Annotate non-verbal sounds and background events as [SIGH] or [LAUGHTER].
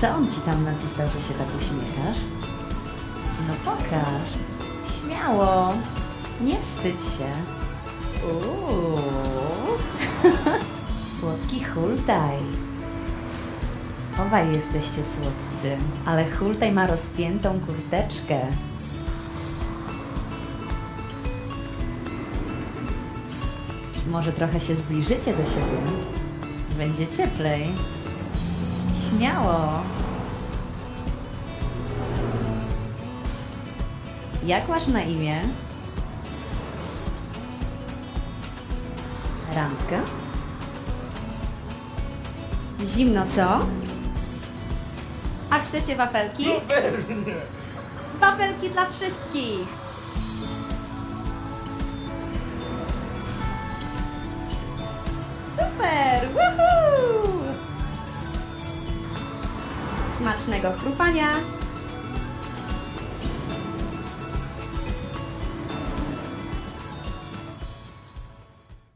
Co on ci tam napisał, że się tak uśmiechasz? No pokaż. Śmiało. Nie wstydź się. Uuu. [LAUGHS] Słodki hultaj. Obaj jesteście słodcy, ale hultaj ma rozpiętą kurteczkę. Może trochę się zbliżycie do siebie. Będzie cieplej. Śmiało. Jak masz na imię? Randka? Zimno, co? A chcecie wafelki? Wafelki dla wszystkich! Smacznego chrupania!